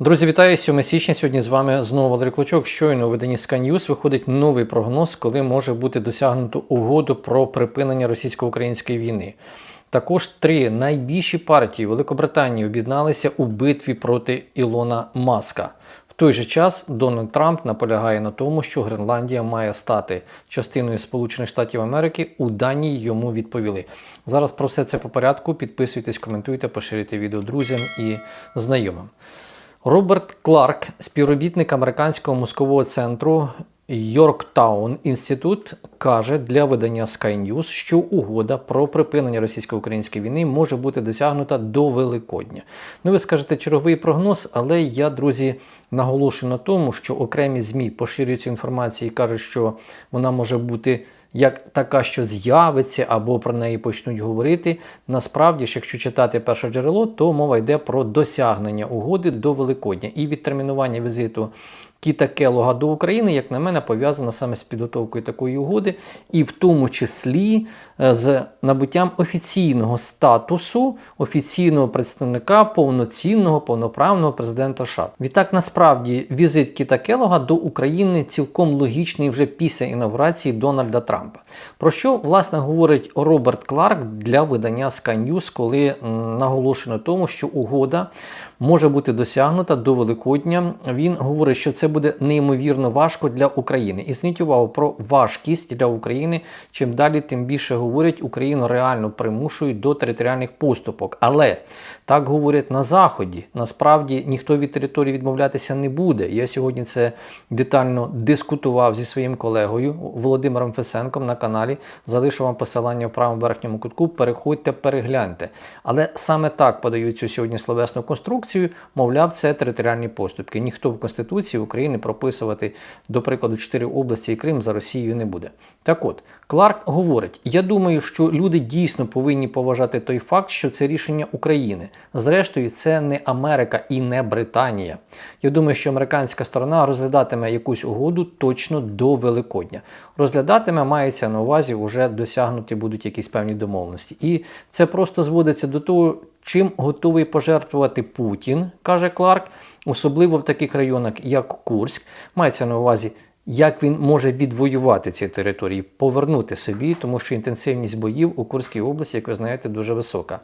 Друзі, вітаю 7 січня. Сьогодні з вами знову Валерій Клочок. Щойно у виданні Sky News виходить новий прогноз, коли може бути досягнуто угоду про припинення російсько-української війни. Також три найбільші партії Великобританії об'єдналися у битві проти Ілона Маска. В той же час Дональд Трамп наполягає на тому, що Гренландія має стати частиною Сполучених Штатів Америки. У Данії йому відповіли. Зараз про все це по порядку. Підписуйтесь, коментуйте, поширюйте відео друзям і знайомим. Роберт Кларк, співробітник американського мозкового центру Йорктаун Інститут, каже для видання Sky News, що угода про припинення російсько-української війни може бути досягнута до Великодня. Ну, ви скажете черговий прогноз, але я, друзі, наголошую на тому, що окремі ЗМІ поширюють цю інформацію і кажуть, що вона може бути як така, що з'явиться, або про неї почнуть говорити. Насправді ж, якщо читати перше джерело, то мова йде про досягнення угоди до Великодня і відтермінування візиту Кіта Келога до України, як на мене, пов'язано саме з підготовкою такої угоди, і в тому числі е, з набуттям офіційного статусу офіційного представника повноцінного повноправного президента США. Відтак, насправді, візит Кіта Келога до України цілком логічний вже після інавгурації Дональда Трампа. Про що власне говорить Роберт Кларк для видання Sky News, коли наголошено тому, що угода може бути досягнута до Великодня. Він говорить, що це буде неймовірно важко для України. І зверніть увагу про важкість для України. Чим далі, тим більше говорять, Україну реально примушують до територіальних поступок. Але так говорять на Заході. Насправді ніхто від території відмовлятися не буде. Я сьогодні це детально дискутував зі своїм колегою Володимиром Фесенком на каналі. Залишу вам посилання в правому верхньому кутку. Переходьте, перегляньте. Але саме так подають цю сьогодні словесну конструкцію, мовляв, це територіальні поступки. Ніхто в Конституції України прописувати, до прикладу, чотири області і Крим за Росією не буде. Так от, Кларк говорить: я думаю, що люди дійсно повинні поважати той факт, що це рішення України. Зрештою, це не Америка і не Британія. Я думаю, що американська сторона розглядатиме якусь угоду точно до Великодня. Розглядатиме мається на увазі, вже досягнуті будуть якісь певні домовленості. І це просто зводиться до того, чим готовий пожертвувати Путін, каже Кларк, особливо в таких районах, як Курськ, мається на увазі. Як він може відвоювати ці території, повернути собі, тому що інтенсивність боїв у Курській області, як ви знаєте, дуже висока.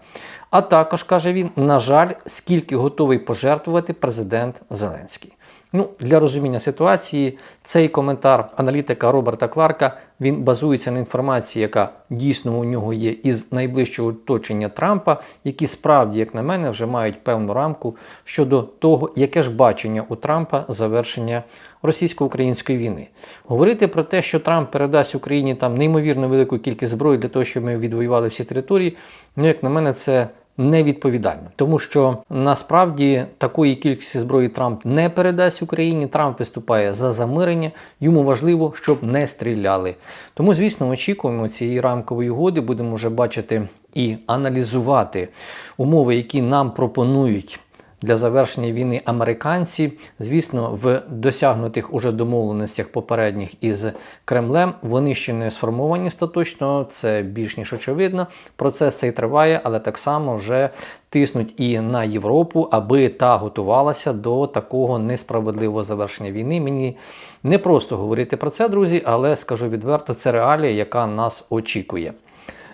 А також каже він: на жаль, скільки готовий пожертвувати президент Зеленський. Ну, для розуміння ситуації цей коментар аналітика Роберта Кларка він базується на інформації, яка дійсно у нього є із найближчого оточення Трампа, які справді, як на мене, вже мають певну рамку щодо того, яке ж бачення у Трампа завершення російсько-української війни. Говорити про те, що Трамп передасть Україні там неймовірно велику кількість зброї для того, щоб ми відвоювали всі території, ну як на мене, це невідповідально, тому що насправді такої кількості зброї Трамп не передасть Україні. Трамп виступає за замирення. Йому важливо, щоб не стріляли. Тому, звісно, очікуємо цієї рамкової угоди. Будемо вже бачити і аналізувати умови, які нам пропонують. Для завершення війни американці, звісно, в досягнутих уже домовленостях попередніх із Кремлем вони ще не сформовані остаточно, це більш ніж очевидно. Процес цей триває, але так само вже тиснуть і на Європу, аби та готувалася до такого несправедливого завершення війни. Мені не просто говорити про це, друзі, але скажу відверто, це реалія, яка нас очікує.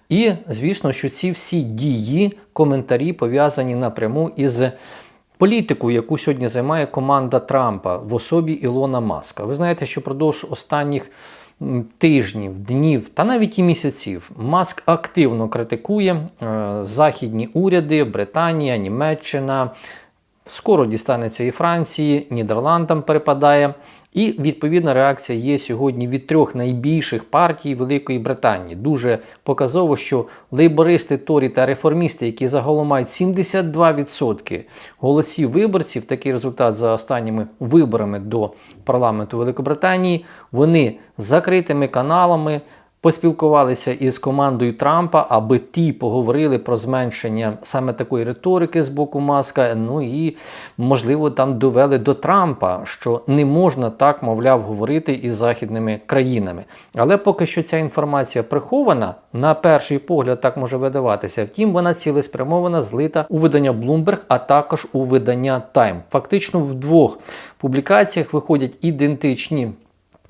І звісно, що ці всі дії, коментарі пов'язані напряму із політику, яку сьогодні займає команда Трампа в особі Ілона Маска. Ви знаєте, що продовж останніх тижнів, днів та навіть і місяців Маск активно критикує е, західні уряди, Британія, Німеччина. Скоро дістанеться і Франції, Нідерландам перепадає. І відповідна реакція є сьогодні від трьох найбільших партій Великої Британії. Дуже показово, що лейбористи, торі та реформісти, які загалом мають 72% голосів виборців, такий результат за останніми виборами до парламенту Великобританії, вони закритими каналами поспілкувалися із командою Трампа, аби ті поговорили про зменшення саме такої риторики з боку Маска. Ну і можливо там довели до Трампа, що не можна так, мовляв, говорити із західними країнами. Але поки що ця інформація прихована, на перший погляд так може видаватися. Втім, вона цілеспрямована, злита у видання Bloomberg, а також у видання Time. Фактично в двох публікаціях виходять ідентичні.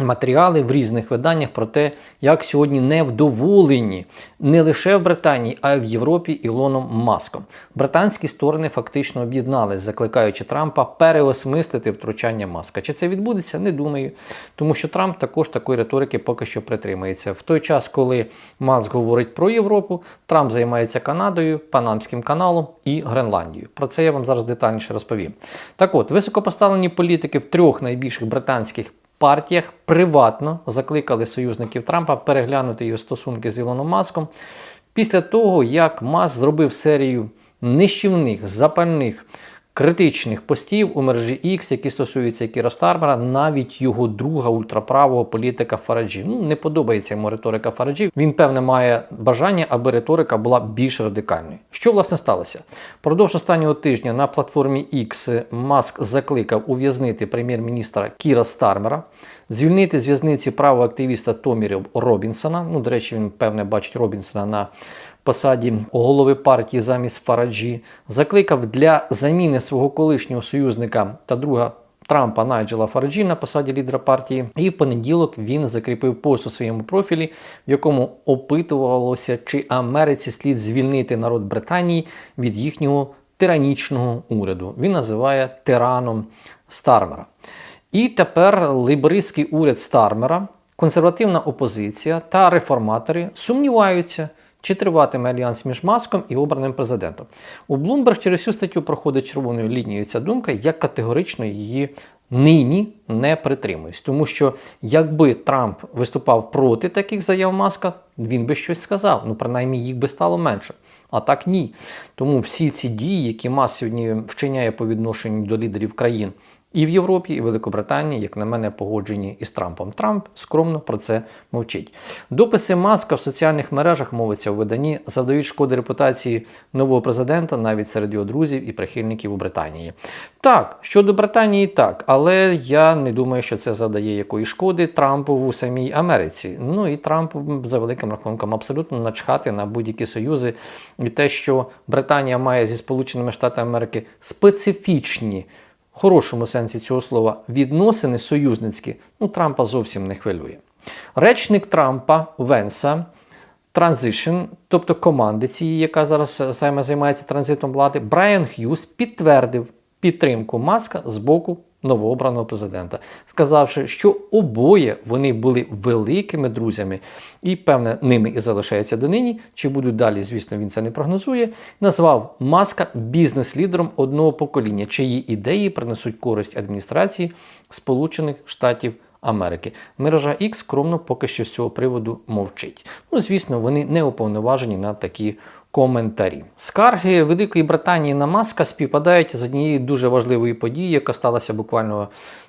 Матеріали в різних виданнях про те, як сьогодні невдоволені не лише в Британії, а й в Європі Ілоном Маском. Британські сторони фактично об'єднались, закликаючи Трампа переосмислити втручання Маска. Чи це відбудеться? Не думаю, тому що Трамп також такої риторики поки що притримується. В той час, коли Маск говорить про Європу, Трамп займається Канадою, Панамським каналом і Гренландією. Про це я вам зараз детальніше розповім. Так от, високопоставлені політики в трьох найбільших британських партіях приватно закликали союзників Трампа переглянути його стосунки з Ілоном Маском. Після того, як Маск зробив серію нищівних, запальних, критичних постів у мережі X, які стосуються Кіра Стармера, навіть його друга ультраправого політика Фараджі. Ну, не подобається йому риторика Фараджі. Він, певне, має бажання, аби риторика була більш радикальною. Що власне сталося? Продовж останнього тижня на платформі X Маск закликав ув'язнити прем'єр-міністра Кіра Стармера, звільнити з в'язниці правого активіста Томі Робінсона. Ну, до речі, він певне бачить Робінсона на посаді голови партії замість Фараджі, закликав для заміни свого колишнього союзника та друга. Трампа Найджела Фараджі на посаді лідера партії, і в понеділок він закріпив пост у своєму профілі, в якому опитувалося, чи Америці слід звільнити народ Британії від їхнього тиранічного уряду. Він називає тираном Стармера. І тепер лейбористський уряд Стармера, консервативна опозиція та реформатори сумніваються. Чи триватиме альянс між маском і обраним президентом? У Bloomberg через цю статтю проходить червоною лінією ця думка, я категорично її нині не притримуюсь. Тому що якби Трамп виступав проти таких заяв маска, він би щось сказав. Ну, принаймні, їх би стало менше. А так ні. Тому всі ці дії, які Мас сьогодні вчиняє по відношенню до лідерів країн, і в Європі, і в Великобританії, як на мене, погоджені із Трампом. Трамп скромно про це мовчить. Дописи маска в соціальних мережах мовиться у виданні, завдають шкоди репутації нового президента навіть серед його друзів і прихильників у Британії. Так, щодо Британії, так, але я не думаю, що це завдає якої шкоди Трампу в самій Америці. Ну і Трампу за великим рахунком абсолютно начхати на будь-які союзи і те, що Британія має зі Сполученими Штатами Америки специфічні хорошому сенсі цього слова відносини союзницькі, ну Трампа зовсім не хвилює. Речник Трампа Венса Транзишн, тобто команди цієї, яка зараз саме займається транзитом влади, Брайан Х'юз підтвердив підтримку Маска з боку новообраного президента, сказавши, що обоє вони були великими друзями, і, певне, ними і залишаються донині. Чи будуть далі, звісно, він це не прогнозує. Назвав Маска бізнес-лідером одного покоління, чиї ідеї принесуть користь адміністрації Сполучених Штатів. Америки. Мережа X скромно поки що з цього приводу мовчить. Ну, звісно, вони не уповноважені на такі коментарі. Скарги Великої Британії на маска співпадають з однією дуже важливою подією, яка сталася буквально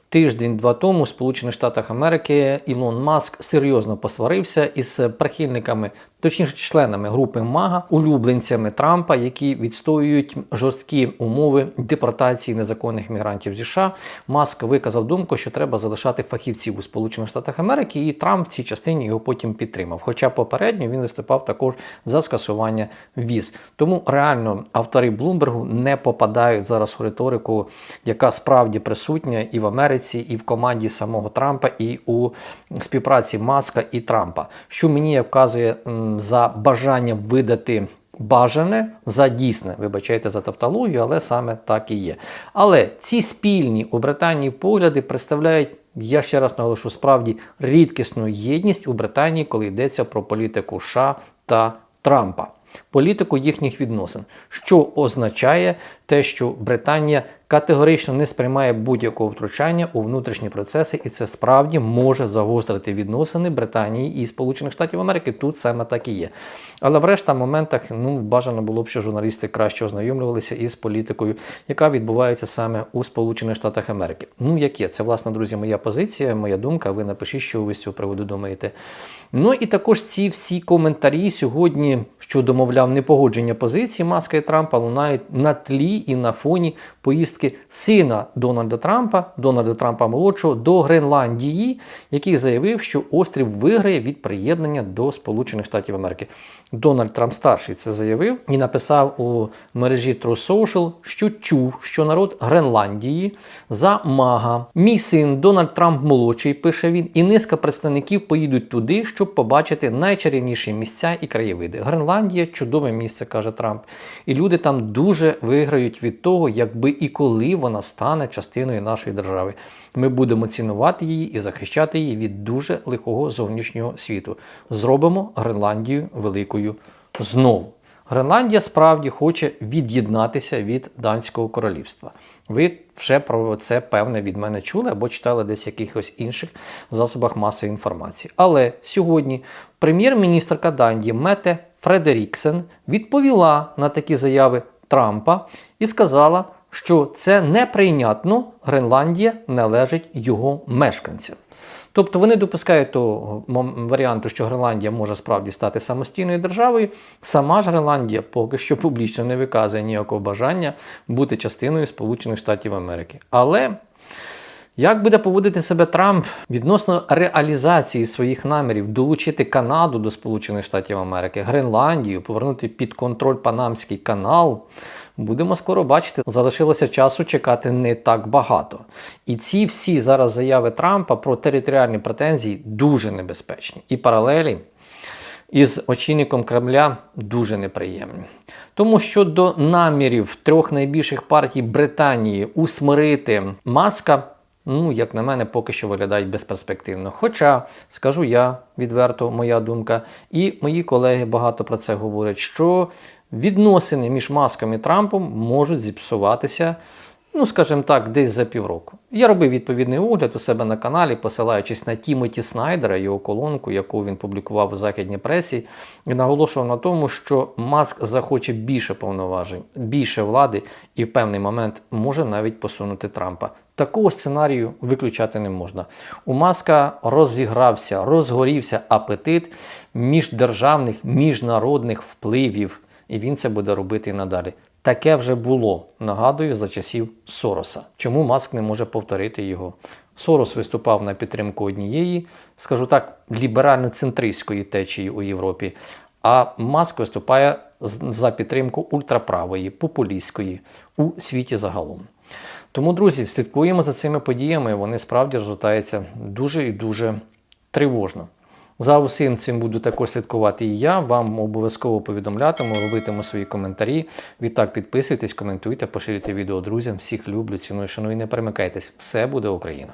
тиждень-два тому в Сполучених Штатах Америки. Ілон Маск серйозно посварився із прихильниками точніше членами групи Мага, улюбленцями Трампа, які відстоюють жорсткі умови депортації незаконних мігрантів зі США. Маск виказав думку, що треба залишати фахівців у Сполучених Штатах Америки, і Трамп в цій частині його потім підтримав. Хоча попередньо він виступав також за скасування віз. Тому реально автори Блумбергу не попадають зараз у риторику, яка справді присутня і в Америці, і в команді самого Трампа, і у співпраці Маска і Трампа, що мені вказує за бажанням видати бажане за дійсне, вибачайте за тавтологію, але саме так і є. Але ці спільні у Британії погляди представляють. Я ще раз наголошу справді рідкісну єдність у Британії, коли йдеться про політику США та Трампа, політику їхніх відносин, що означає те, що Британія категорично не сприймає будь-якого втручання у внутрішні процеси, і це справді може загострити відносини Британії і Сполучених Штатів Америки. Тут саме так і є. Але в решта моментах ну бажано було б, що журналісти краще ознайомлювалися із політикою, яка відбувається саме у Сполучених Штатах Америки. Ну яке це власне, друзі, моя позиція, моя думка. Ви напишіть, що ви з цього приводу думаєте. Ну і також ці всі коментарі сьогодні щодо, мовляв, непогодження позиції Маска і Трампа лунають на тлі і на фоні поїздки сина Дональда Трампа, Дональда Трампа молодшого, до Гренландії, який заявив, що острів виграє від приєднання до Сполучених Штатів Америки. Дональд Трамп старший це заявив і написав у мережі True Social, що чув, що народ Гренландії за мага. Мій син Дональд Трамп молодший, пише він, і низка представників поїдуть туди, щоб побачити найчарівніші місця і краєвиди. Гренландія чудове місце, каже Трамп. І люди там дуже виграють від того, якби і коли вона стане частиною нашої держави. Ми будемо цінувати її і захищати її від дуже лихого зовнішнього світу. Зробимо Гренландію великою знову. Гренландія справді хоче від'єднатися від Данського королівства. Ви вже про це певне від мене чули або читали десь в якихось інших засобах масової інформації. Але сьогодні прем'єр-міністрка Данії Мете Фредеріксен відповіла на такі заяви Трампа і сказала, що це неприйнятно, Гренландія належить його мешканцям. Тобто вони допускають того варіанту, що Гренландія може справді стати самостійною державою. Сама ж Гренландія поки що публічно не виказує ніякого бажання бути частиною Сполучених Штатів Америки. Але як буде поводити себе Трамп відносно реалізації своїх намірів долучити Канаду до Сполучених Штатів Америки, Гренландію, повернути під контроль Панамський канал? Будемо скоро бачити. Залишилося часу чекати не так багато. І ці всі зараз заяви Трампа про територіальні претензії дуже небезпечні. І паралелі із очільником Кремля дуже неприємні. Тому що до намірів трьох найбільших партій Британії усмирити маска, ну, як на мене, поки що виглядають безперспективно. Хоча, скажу я відверто, моя думка, і мої колеги багато про це говорять, що відносини між маском і Трампом можуть зіпсуватися ну, скажімо так, десь за півроку. Я робив відповідний огляд у себе на каналі, посилаючись на Тімоті Снайдера, його колонку, яку він публікував у західній пресі, і наголошував на тому, що Маск захоче більше повноважень, більше влади і в певний момент може навіть посунути Трампа. Такого сценарію виключати не можна. У Маска розігрався, розгорівся апетит міждержавних, міжнародних впливів, і він це буде робити і надалі. Таке вже було, нагадую, за часів Сороса. Чому Маск не може повторити його? Сорос виступав на підтримку однієї, скажу так, ліберально-центристської течії у Європі, а Маск виступає за підтримку ультраправої, популістської у світі загалом. Тому, друзі, слідкуємо за цими подіями. Вони справді розгортаються дуже і дуже тривожно. За усім цим буду також слідкувати і я. Вам обов'язково повідомлятиму, робитиму свої коментарі. Відтак підписуйтесь, коментуйте, поширюйте відео друзям. Всіх люблю, ціную, шаную і не перемикайтесь. Все буде Україна!